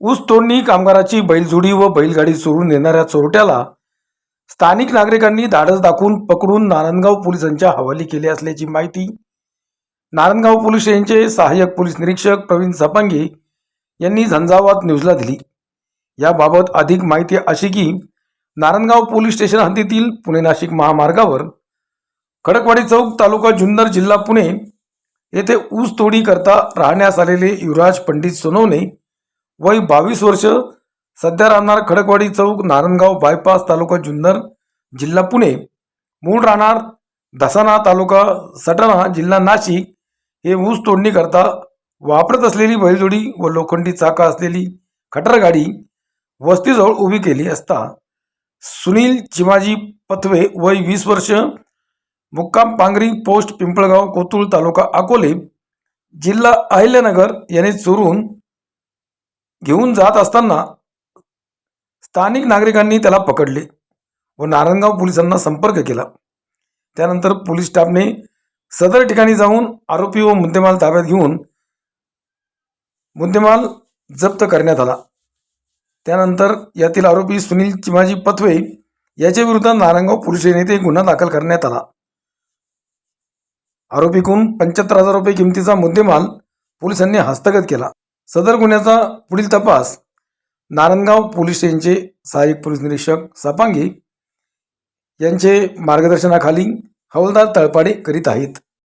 ऊस तोडणी कामगाराची बैलजोडी व बैलगाडी चोरून नेणाऱ्या चोरट्याला स्थानिक नागरिकांनी धाडस दाखवून पकडून नारायणगाव पोलिसांच्या हवाली केले असल्याची माहिती. नारायणगाव पोलीस स्टेशनचे सहाय्यक पोलीस निरीक्षक प्रवीण सपांगे यांनी झंझावात न्यूजला दिली. याबाबत अधिक माहिती अशी की नारायणगाव पोलीस स्टेशन हद्दीतील पुणे नाशिक महामार्गावर खडकवाडी चौक तालुका जुन्नर जिल्हा पुणे येथे ऊस तोडी करता राहण्यास आलेले युवराज पंडित सोनवणे वय बावीस वर्ष सध्या राहणार खडकवाडी चौक नारायणगाव बायपास तालुका जुन्नर जिल्हा पुणे. मूळ राहणार दसाना तालुका सटाणा जिल्हा नाशिक. हे ऊस तोडणी करता वापरत असलेली बैलजोडी व लोखंडी चाका असलेली खटर गाडी वस्तीजवळ उभी केली असता सुनील चिमाजी पथवे वय वीस वर्ष मुक्काम पांगरी पोस्ट पिंपळगाव कोतुळ तालुका अकोले जिल्हा अहिल्यानगर याने चोरून घेऊन जात असताना स्थानिक नागरिकांनी त्याला पकडले व नारायणगाव पोलिसांना संपर्क केला. त्यानंतर पोलीस स्टाफने सदर ठिकाणी जाऊन आरोपी व मुद्देमाल ताब्यात घेऊन मुद्देमाल जप्त करण्यात आला. त्यानंतर यातील आरोपी सुनील चिमाजी पथवे याच्या विरुद्ध नारायणगाव पोलीस स्टेशन येथे गुन्हा दाखल करण्यात आला. आरोपीकडून पंच्याहत्तर हजार रुपये किमतीचा मुद्देमाल पोलिसांनी हस्तगत केला. सदर गुन्ह्याचा पुढील तपास नारायणगाव पोलीस स्टेशनचे सहाय्यक पोलीस निरीक्षक सापांगे यांचे मार्गदर्शनाखाली हवालदार तळपाडे करीत आहेत.